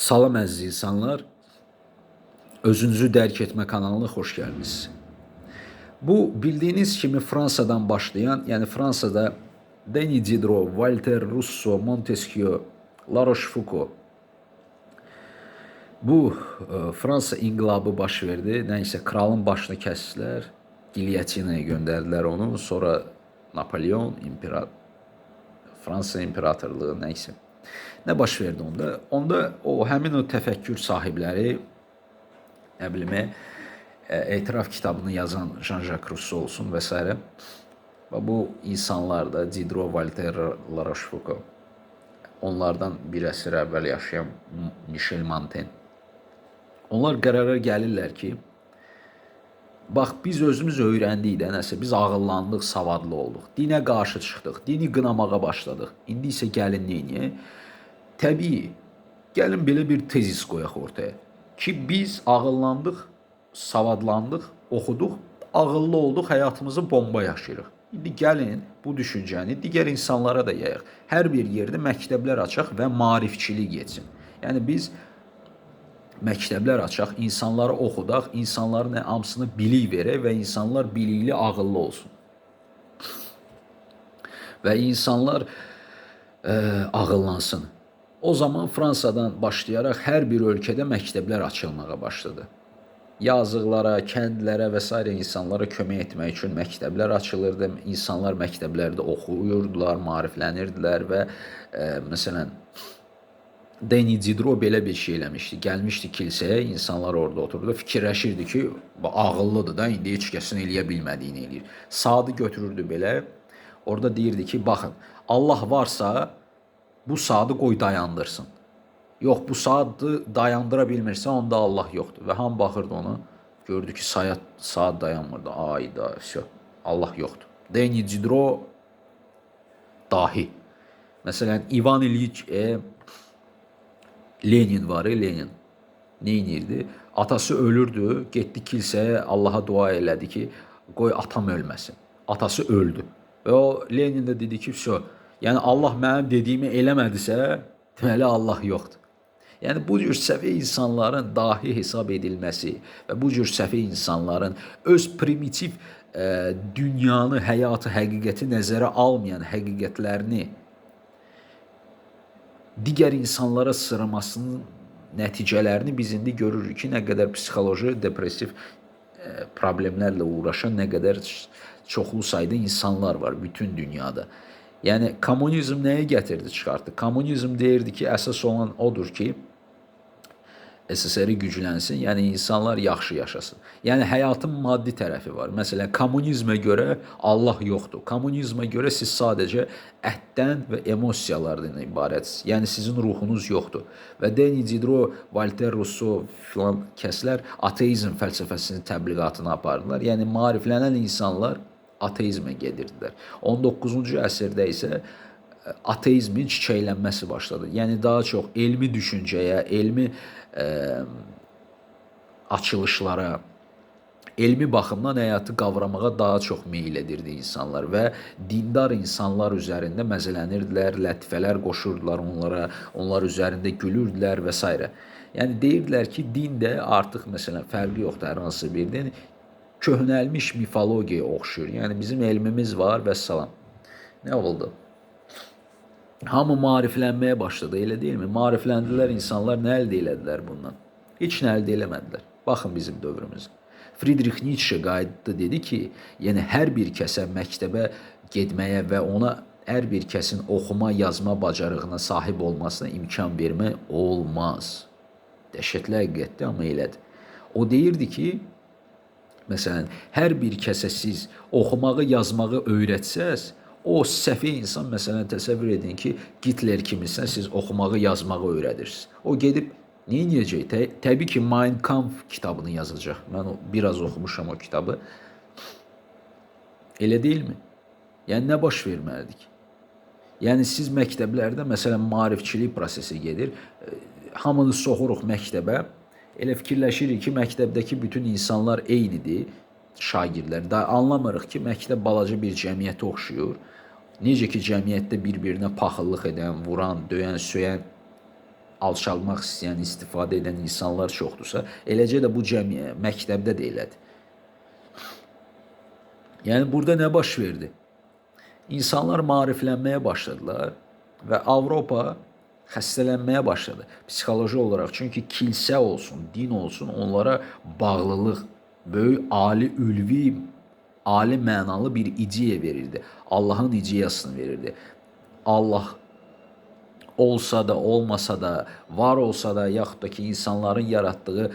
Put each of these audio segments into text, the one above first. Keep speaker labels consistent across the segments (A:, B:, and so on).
A: Salam əziz insanlar. Özünüzü dərk etmə kanalına xoş gəldiniz. Bu bildiyiniz kimi Fransadan başlayan, yəni Fransada Denis Diderot, Walter Russo, Montesquieu, La Rochefoucauld bu e, Fransa inqilabı baş verdi. Nəysə kralın başını kəsdilər, gilyotinaya göndərdilər onu. Sonra Napolyon imperator Fransa imperatorluğu nəysə. Nə baş verdi onda? Onda o həmin o təfəkkür sahibləri nə bilim, e, etiraf kitabını yazan Jean-Jacques Rousseau olsun və s. Və bu insanlar da Diderot, Voltaire, La Rochefoucauld onlardan bir əsr əvvəl yaşayan Michel Montaigne Onlar qərara gəlirlər ki, bax biz özümüz öyrəndik də nəsə, biz ağıllandıq, savadlı olduq. Dinə qarşı çıxdıq, dini qınamağa başladıq. İndi isə gəlin neyniyək? Təbii, gəlin belə bir tezis qoyaq ortaya ki, biz ağıllandıq, savadlandıq, oxuduq, ağıllı olduq, həyatımızı bomba yaşayırıq. İndi gəlin bu düşüncəni digər insanlara da yayaq. Hər bir yerdə məktəblər açaq və maarifçilik getsin. Yəni biz məktəblər açaq, insanları oxudaq, insanların hamısını bilik verək və insanlar bilikli, ağıllı olsun. Və insanlar ə, ağıllansın. O zaman Fransadan başlayaraq hər bir ölkədə məktəblər açılmağa başladı. Yazıqlara, kəndlərə və s. insanlara kömək etmək üçün məktəblər açılırdı. İnsanlar məktəblərdə oxuyurdular, maariflənirdilər və ə, məsələn Denis Diderot belə bir şey eləmişdi. Gəlmişdi kilsəyə, insanlar orada otururdu, fikirləşirdi ki, ağıllıdır da, indi heç kəsin eləyə bilmədiyini eləyir. Saatı götürürdü belə. Orada deyirdi ki, baxın, Allah varsa bu saatı qoy dayandırsın. Yox, bu saatı dayandıra bilmirsə, onda Allah yoxdur. Və ham baxırdı ona, gördü ki, saat saat dayanmırdı. Ayda, всё. Allah yoxdur. Denis Diderot dahi. Məsələn, İvan İliç e, Lenin var, Lenin. Nə edirdi? Atası ölürdü, getdi kilsəyə, Allaha dua elədi ki, qoy atam ölməsin. Atası öldü. Və o Lenin də dedi ki, "Vəsə, yəni Allah mənim dediyimi eləmədisə, deməli Allah yoxdur." Yəni bu cür səfeh insanların dahi hesab edilməsi və bu cür səfeh insanların öz primitiv ə, dünyanı, həyatı, həqiqəti nəzərə almayan həqiqətlərini digər insanlara sıramasının nəticələrini biz indi görürük ki, nə qədər psixoloji, depressiv ə, problemlərlə uğraşan nə qədər çoxlu sayda insanlar var bütün dünyada. Yəni kommunizm nəyə gətirdi, çıxartdı? Kommunizm deyirdi ki, əsas olan odur ki, SSR güclənsin, yəni insanlar yaxşı yaşasın. Yəni həyatın maddi tərəfi var. Məsələn, kommunizmə görə Allah yoxdur. Kommunizmə görə siz sadəcə ətdən və emosiyalardan ibarətsiniz. Yəni sizin ruhunuz yoxdur. Və Denis Diderot, Walter Rousseau filan kəslər ateizm fəlsəfəsinin təbliğatını apardılar. Yəni maariflənən insanlar ateizmə gedirdilər. 19-cu əsrdə isə ateizmin çiçəklənməsi başladı. Yəni daha çox elmi düşüncəyə, elmi ə, açılışlara, elmi baxımdan həyatı qavramağa daha çox meyl edirdi insanlar və dindar insanlar üzərində məzələnirdilər, lətifələr qoşurdular onlara, onlar üzərində gülürdülər və s. Yəni deyirdilər ki, din də artıq məsələn fərqi yoxdur hər hansı bir din köhnəlmiş mifologiyaya oxşuyur. Yəni bizim elmimiz var və salam. Nə oldu? Hamı maariflənməyə başladı, elə deyilmi? Maarifləndilər insanlar, nə əldə elədilər bundan? Heç nə əldə eləmədilər. Baxın bizim dövrümüzə. Friedrich Nietzsche qayıtdı dedi ki, yəni hər bir kəsə məktəbə getməyə və ona hər bir kəsin oxuma, yazma bacarığına sahib olmasına imkan vermək olmaz. Dəhşətli həqiqətdir, amma elədi. O deyirdi ki, məsələn, hər bir kəsə siz oxumağı, yazmağı öyrətsəz, o səfeh insan məsələn təsəvvür edin ki, Hitler kimisən siz oxumağı, yazmağı öyrədirsiniz. O gedib nə edəcək? Tə təbii ki, Mein Kampf kitabını yazacaq. Mən o biraz oxumuşam o kitabı. Elə deyilmi? Yəni nə baş verməlidir? Yəni siz məktəblərdə məsələn maarifçilik prosesi gedir. Hamını soxuruq məktəbə. Elə fikirləşirik ki, məktəbdəki bütün insanlar eynidir şagirdlər. Da anlamırıq ki, məktəb balaca bir cəmiyyətə oxşuyur. Necə ki cəmiyyətdə bir-birinə paxıllıq edən, vuran, döyən, söyən alçalmaq istəyən, istifadə edən insanlar çoxdursa, eləcə də bu cəmiyyət məktəbdə də elədir. Yəni burada nə baş verdi? İnsanlar maariflənməyə başladılar və Avropa xəstələnməyə başladı psixoloji olaraq. Çünki kilsə olsun, din olsun, onlara bağlılıq, böyük ali ülvi, ali mənalı bir ideya verirdi. Allahın ideyasını verirdi. Allah olsa da, olmasa da, var olsa da, yaxud da ki, insanların yaratdığı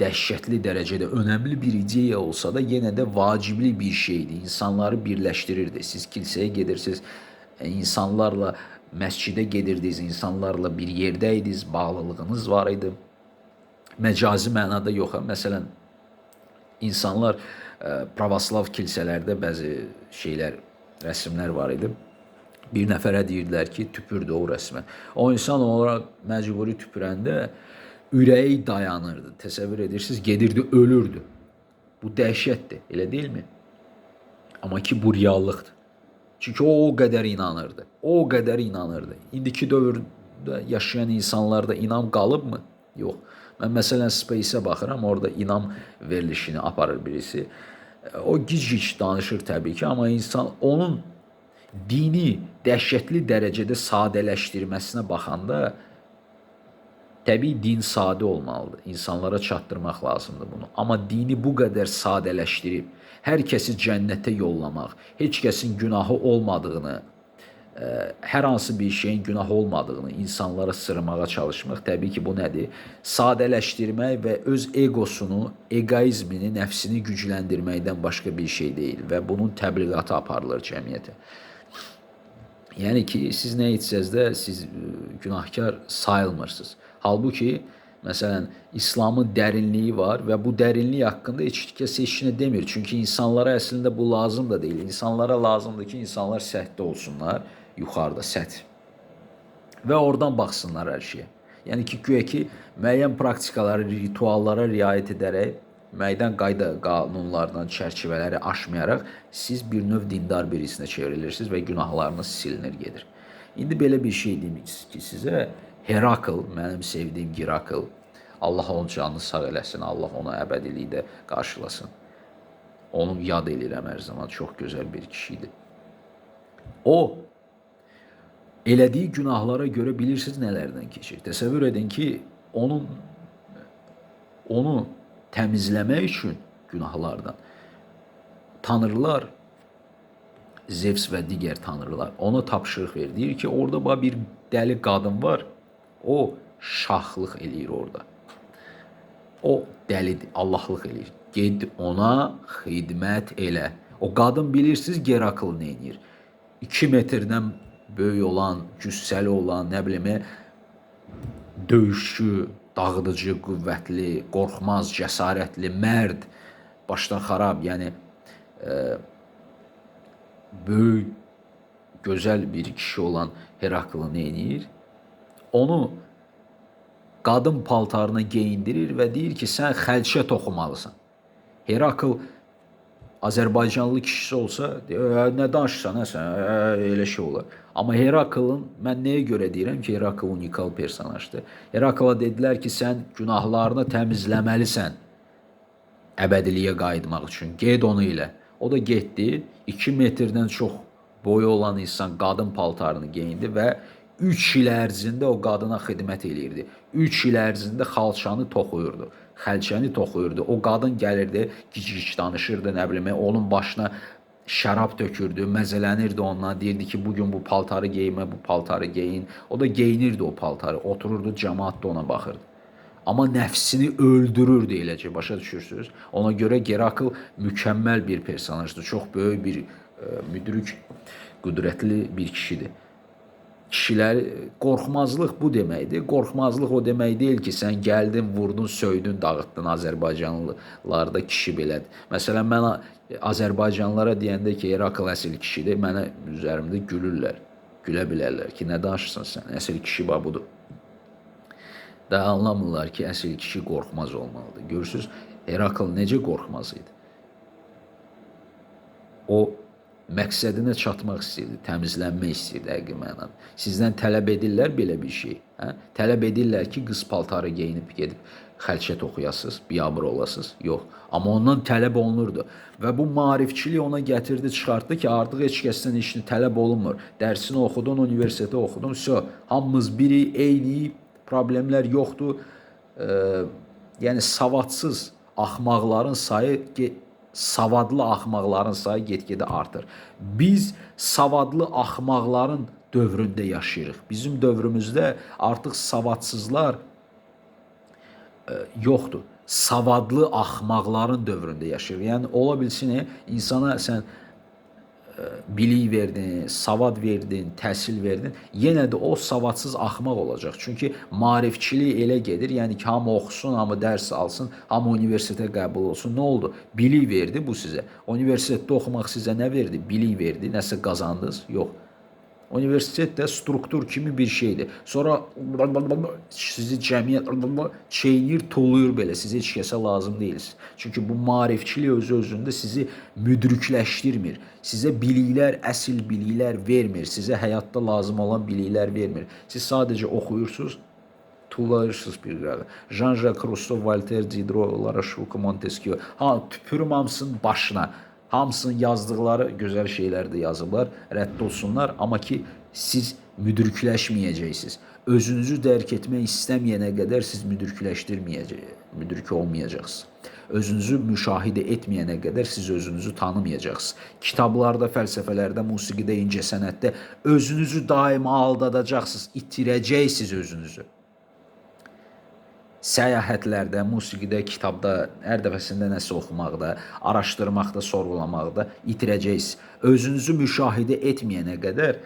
A: dəhşətli dərəcədə önəmli bir ideya olsa da yenə də vacibli bir şeydi. İnsanları birləşdirirdi. Siz kilsəyə gedirsiniz, e, insanlarla məscidə gedirdiniz, insanlarla bir yerdəydiniz, bağlılığınız var idi. Məcazi mənada yox. Məsələn, insanlar ə, pravoslav kilsələrdə bəzi şeylər, rəsmlər var idi. Bir nəfərə deyirdilər ki, tüpürdü o rəsmə. O insan olaraq məcburi tüpürəndə ürəyi dayanırdı. Təsəvvür edirsiniz, gedirdi, ölürdü. Bu dəhşətdir, elə deyilmi? Amma ki bu reallıqdır. Çünki o o qədər inanırdı. O qədər inanırdı. İndiki dövrdə yaşayan insanlarda inam qalıbmı? Yox. Mən məsələn Space-ə baxıram, orada inam verilişini aparır birisi. O gic-gic danışır təbii ki, amma insan onun dini dəhşətli dərəcədə sadələşdirməsinə baxanda Təbii din sadə olmalıdır. İnsanlara çatdırmaq lazımdır bunu. Amma dini bu qədər sadələşdirib hər kəsi cənnətə yollamaq, heç kəsin günahı olmadığını, hər hansı bir şeyin günah olmadığını insanlara sırmağa çalışmaq təbii ki, bu nədir? Sadələşdirmək və öz egosunu, egoizmini, nəfsini gücləndirməkdən başqa bir şey deyil və bunun təbliğatı aparılır cəmiyyətə. Yəni ki, siz nə etsəz də siz günahkar sayılmırsınız. Halbuki məsələn İslamın dərinliyi var və bu dərinlik haqqında heç kəs heç nə demir. Çünki insanlara əslində bu lazım da deyil. İnsanlara lazımdır ki, insanlar səthdə olsunlar, yuxarıda səth. Və oradan baxsınlar hər şeyə. Yəni ki, güya ki, müəyyən praktikalara, rituallara riayət edərək, müəyyən qayda qanunlardan, çərçivələri aşmayaraq siz bir növ dindar birisinə çevrilirsiniz və günahlarınız silinir gedir. İndi belə bir şey deyim ki, sizə Herakl, mənim sevdiyim Girakl, Allah onun canını sağ eləsin, Allah onu əbədilikdə qarşılasın. Onu yad eləyirəm hər zaman, çox gözəl bir kişi idi. O elədiyi günahlara görə bilirsiniz nələrdən keçir. Təsəvvür edin ki, onun onu təmizləmək üçün günahlardan tanrılar Zevs və digər tanrılar ona tapşırıq verir. Deyir ki, orada bir dəli qadın var. O şahlıq eləyir orada. O dəlidir, Allahlıq eləyir. Ged ona xidmət elə. O qadın bilirsiniz Gerakl nə edir? 2 metrdən böyük olan, cüssəli olan, nə bilim, döyüşçü, dağıdıcı, qüvvətli, qorxmaz, cəsarətli, mərd, başdan xarab, yəni e, böyük, gözəl bir kişi olan Heraklı nə edir? onu qadın paltarına geyindirir və deyir ki, sən xəlçə toxumalısan. Herakl Azərbaycanlı kişisi olsa, nə danışırsan, nə sən, elə şey olar. Amma Heraklın mən nəyə görə deyirəm ki, Herakl unikal personajdır. Herakla dedilər ki, sən günahlarını təmizləməlisən əbədiliyə qayıtmaq üçün. Get onu ilə. O da getdi. 2 metrdən çox boyu olan insan qadın paltarını geyindi və 3 il ərzində o qadına xidmət eləyirdi. 3 il ərzində xalçanı toxuyurdu, xəlçəni toxuyurdu. O qadın gəlirdi, gic-gic danışırdı, nə bilim, onun başına şərab tökürdü, məzələnirdi ondan, deyirdi ki, bu gün bu paltarı geyinmə, bu paltarı geyin. O da geyinirdi o paltarı, otururdu, cəmaət də ona baxırdı. Amma nəfsini öldürürdü eləcə, başa düşürsüz? Ona görə Gerakl mükəmməl bir personajdır, çox böyük bir e, müdrik, qüdrətli bir kişidir kişilər qorxmazlıq bu deməkdir. Qorxmazlıq o demək deyil ki, sən gəldin, vurdun, söydün, dağıtdın Azərbaycanlılarda kişi belədir. Məsələn, mən Azərbaycanlılara deyəndə ki, Herakl əsl kişidir, mənə üzərimdə gülürlər. Gülə bilərlər ki, nə danışırsan sən? Əsl kişi bax budur. Da anlamırlar ki, əsl kişi qorxmaz olmalıdır. Görürsüz, Herakl necə qorxmaz idi? O məqsədinə çatmaq istəyirdi, təmizlənmək istəyirdi həqiqi mənada. Sizdən tələb edirlər belə bir şey. Hə? Tələb edirlər ki, qız paltarı geyinib gedib xəlçət oxuyasınız, biabır olasınız. Yox. Amma ondan tələb olunurdu. Və bu maarifçilik ona gətirdi, çıxartdı ki, artıq heç kəsdən nə tələb olunmur. Dərsini oxudun, universitetə oxudun, vəsə hamımız biri eyni, problemlər yoxdur. E, yəni savadsız axmaqların sayı savadlı axmaqların sayı get-gedə artır. Biz savadlı axmaqların dövründə yaşayırıq. Bizim dövrümüzdə artıq savadsızlar yoxdur. Savadlı axmaqların dövründə yaşayır. Yəni ola bilsin e, insana sən bilik verdin, savad verdin, təhsil verdin, yenə də o savadsız axmaq olacaq. Çünki maarifçilik elə gedir. Yəni ki, hamı oxusun, hamı dərs alsın, hamı universitetə qəbul olsun. Nə oldu? Bilik verdi bu sizə. Universitetdə oxumaq sizə nə verdi? Bilik verdi. Nəsə qazandınız? Yox. Universitet də struktur kimi bir şeydir. Sonra sizi cəmiyyət çeynir, tuluyur belə. Siz heç kəsə lazım deyilsiniz. Çünki bu maarifçilik özü özündə sizi müdrikləşdirmir. Sizə biliklər, əsl biliklər vermir. Sizə həyatda lazım olan biliklər vermir. Siz sadəcə oxuyursunuz, tullayırsınız bir qərarı. Jean-Jacques Rousseau, Voltaire, Diderot, Lara Şulka, Montesquieu. Ha, tüpürüm hamısının başına. Hamısının yazdıqları gözəl şeylər də yazıblar. Rədd olsunlar, amma ki siz müdrikləşməyəcəksiniz. Özünüzü dərk etmək istəməyənə qədər siz müdrikləşdirməyəcəksiniz, müdrik olmayacaqsınız. Özünüzü müşahidə etməyənə qədər siz özünüzü tanımayacaqsınız. Kitablarda, fəlsəfələrdə, musiqidə, incəsənətdə özünüzü daima aldadacaqsınız, itirəcəksiniz özünüzü səyahətlərdə, musiqidə, kitabda, hər dəfəsində nəsə oxumaqda, araşdırmaqda, sorğulamaqda itirəcəksiniz. Özünüzü müşahidə etməyənə qədər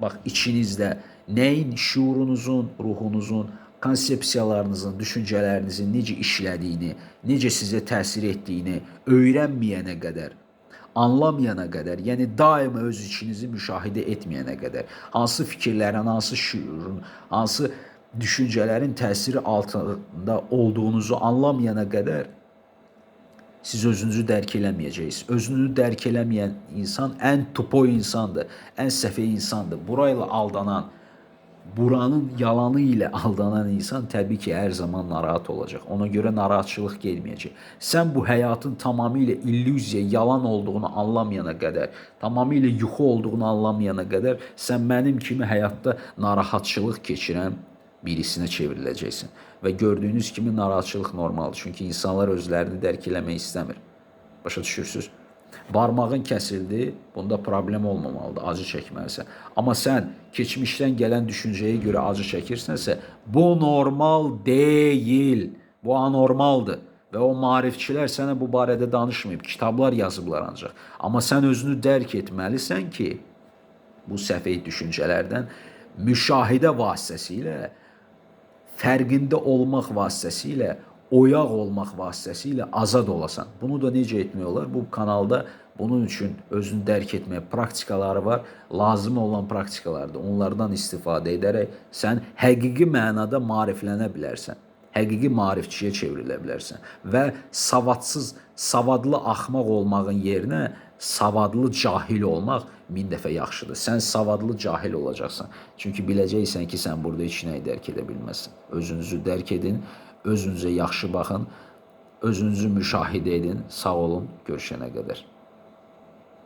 A: bax içinizdə nəyin şuurunuzun, ruhunuzun, konsepsiyalarınızın, düşüncələrinizin necə işlədiyini, necə sizə təsir etdiyini öyrənməyənə qədər anlamayana qədər, yəni daima öz içinizi müşahidə etməyənə qədər, hansı fikirlərin, hansı şüurun, hansı düşüncələrin təsiri altında olduğunuzu anlamayana qədər siz özünüzü dərk eləməyəcəksiniz. Özünü dərk eləməyən insan ən tupoy insandır, ən səfeh insandır. Burayla aldanan, buranın yalanı ilə aldanan insan təbii ki, hər zaman narahat olacaq. Ona görə narahatçılıq gelməyəcək. Sən bu həyatın tamamilə illüziya, yalan olduğunu anlamayana qədər, tamamilə yuxu olduğunu anlamayana qədər sən mənim kimi həyatda narahatçılıq keçirən birisinə çevriləcəksən. Və gördüyünüz kimi narahatçılıq normaldır. Çünki insanlar özlərini dərk eləmək istəmir. Başa düşürsüz? Barmağın kəsildi, bunda problem olmamalıdır, acı çəkməlisən. Amma sən keçmişdən gələn düşüncəyə görə acı çəkirsənsə, bu normal deyil. Bu anormaldır. Və o maarifçilər sənə bu barədə danışmayıb, kitablar yazıblar ancaq. Amma sən özünü dərk etməlisən ki, bu səfeh düşüncələrdən müşahidə vasitəsilə fərqində olmaq vasitəsilə, oyaq olmaq vasitəsilə azad olasan. Bunu da necə etmək olar? Bu kanalda bunun üçün özünü dərk etməyə praktikaları var. Lazım olan praktikalardır. Onlardan istifadə edərək sən həqiqi mənada maariflənə bilərsən. Həqiqi maarifçiyə çevrilə bilərsən və savadsız, savadlı axmaq olmağın yerinə savadlı cahil olmaq min dəfə yaxşıdır. Sən savadlı cahil olacaqsan. Çünki biləcəksən ki, sən burada heç nəyi dərk edə bilməzsən. Özünüzü dərk edin, özünüzə yaxşı baxın, özünüzü müşahidə edin. Sağ olun, görüşənə qədər.